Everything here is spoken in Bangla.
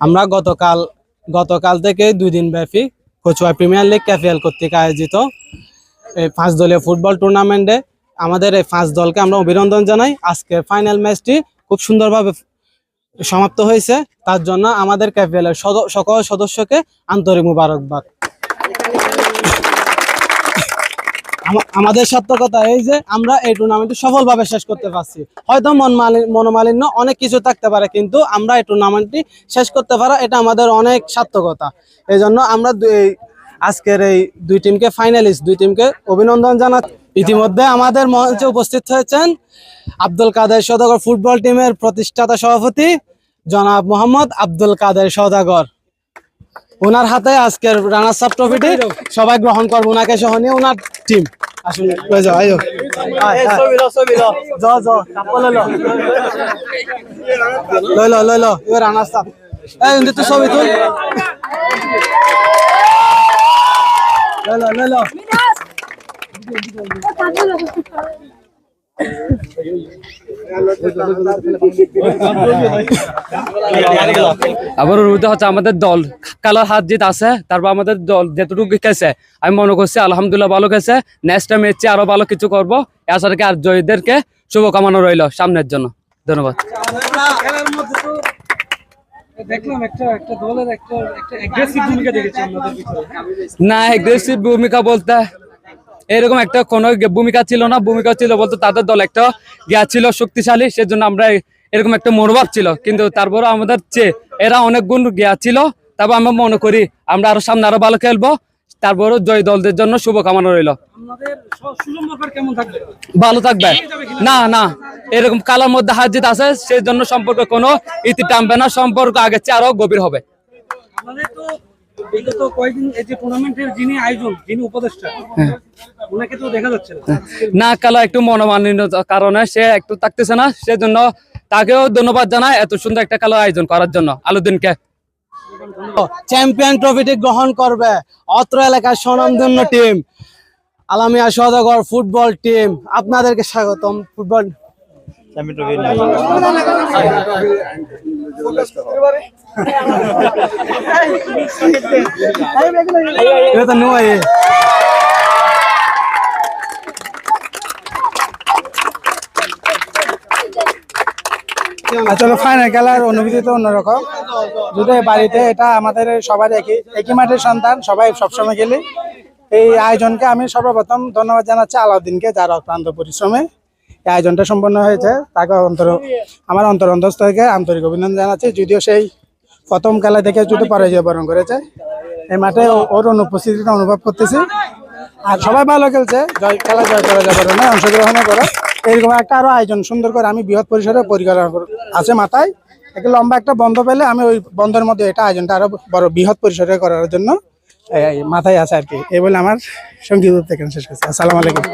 আমরা গতকাল গতকাল থেকে দুই দিন ব্যাপী কচুয়া প্রিমিয়ার লিগ ক্যাফিয়াল কর্তৃক আয়োজিত এই পাঁচ দলীয় ফুটবল টুর্নামেন্টে আমাদের এই পাঁচ দলকে আমরা অভিনন্দন জানাই। আজকে ফাইনাল ম্যাচটি খুব সুন্দরভাবে সমাপ্ত হয়েছে। তার জন্য আমাদের ক্যাফিয়ালের সকল সদস্যকে আন্তরিক মুবারকবাদ। আমাদের সার্থকতা এই যে আমরা এই টুর্নামেন্টটি সফলভাবে শেষ করতে পারছি। হয়তো মন মালি- মনোমালিন্য অনেক কিছু থাকতে পারে, কিন্তু আমরা এই টুর্নামেন্টটি শেষ করতে পারা এটা আমাদের অনেক সার্থকতা। এই জন্য আমরা আজকের এই দুই টিমকে ফাইনালিস্ট দুই টিমকে অভিনন্দন জানা ইতিমধ্যে আমাদের মঞ্চে উপস্থিত হয়েছেন আব্দুল কাদের সদাগর ফুটবল টিমের প্রতিষ্ঠাতা সভাপতি জনাব মোহাম্মদ আব্দুল কাদের সদাগর। ওনার হাতে আজকের রানার সাপ ট্রফিটি সবাই গ্রহণ করব ওনাকে সহ নিয়ে ওনার টিম আসুন এবার এই ছবি। আবার ওর হচ্ছে আমাদের দল। কালার হাত জিত আছে তারপর আমাদের দল যেটুকু গেছে। আমি মনে করছি আলহামদুলিল্লাহ ভালো গেছে। নেক্সট টাইম এসে আরও ভালো কিছু করব। এছাড়া আর জয়ীদেরকে শুভকামনা রইল সামনের জন্য। ধন্যবাদ। দেখলাম একটা একটা দলের একটা একটা অ্যাগ্রেসিভ ভূমিকা দেখেছি আপনাদের না এগ্রেসিভ ভূমিকা বলতে এরকম একটা কোনো ভূমিকা ছিল না। ভূমিকা ছিল বলতে তাদের দল একটা গিয়া ছিল শক্তিশালী সেজন্য আমরা এরকম একটা মনোভাব ছিল। কিন্তু তারপরে আমাদের চেয়ে এরা অনেক গুণ গিয়া ছিল তারপর আমরা মনে করি আমরা আরও সামনে আরও ভালো খেলব। তারপরে জয় দলদের জন্য শুভকামনা রইল। ভালো থাকবে। না না। এরকম কালার মধ্যে হার জিত আছে সেই জন্য সম্পর্কে কোনো ইতি টানবে না। সম্পর্ক আগের চেয়ে আরও গভীর হবে। তো বিগত কয়েকদিন এই যে টুর্নামেন্টের যিনি আয়োজন যিনি উপদেষ্টা ওনাকে তো দেখা যাচ্ছে না। কালো একটু মনোমালিন্য কারণে সে একটু থাকতেছে না সেজন্য তাকেও ধন্যবাদ জানাই এত সুন্দর একটা কালো আয়োজন করার জন্য। আলুদ্দিনকে চ্যাম্পিয়ন ট্রফিটি গ্রহণ করবে অত্র এলাকার স্বনামধন্য team Alamia Sadagar football team আপনাদেরকে স্বাগতম। ফুটবল এটা আসলে ফাইনাল খেলার অনুভূতি তো অন্যরকম। যদি বাড়িতে এটা আমাদের সবার একই একই মাঠের সন্তান, সবাই সবসময় খেলি। এই আয়োজনকে আমি সর্বপ্রথম ধন্যবাদ জানাচ্ছি আলাউদ্দিনকে যার অক্লান্ত পরিশ্রমে। আয়োজনটা সম্পন্ন হয়েছে। তাকে অন্তর আমার অন্তর অন্তস্থ থেকে আন্তরিক অভিনন্দন জানাচ্ছি। যদিও সেই প্রথম খেলা থেকে যদি পরাজয় বরণ করেছে। এই মাঠে ওর অনুপস্থিতিটা অনুভব করতেছি। আর সবাই ভালো খেলছে। জয় খেলা জয় করা যাবে না অংশগ্রহণ করে। এরকম একটা আরও আয়োজন সুন্দর করে আমি বৃহৎ পরিসরে পরিকল্পনা আছে মাথায়। একটা লম্বা একটা বন্ধ পেলে আমি ওই বন্ধের মধ্যে এটা আয়োজনটা আরও বড় বৃহৎ পরিসরে করার জন্য মাথায় আছে আর কি। এই বলে আমার সংগীত থেকে শেষ করছি। আসসালামু আলাইকুম।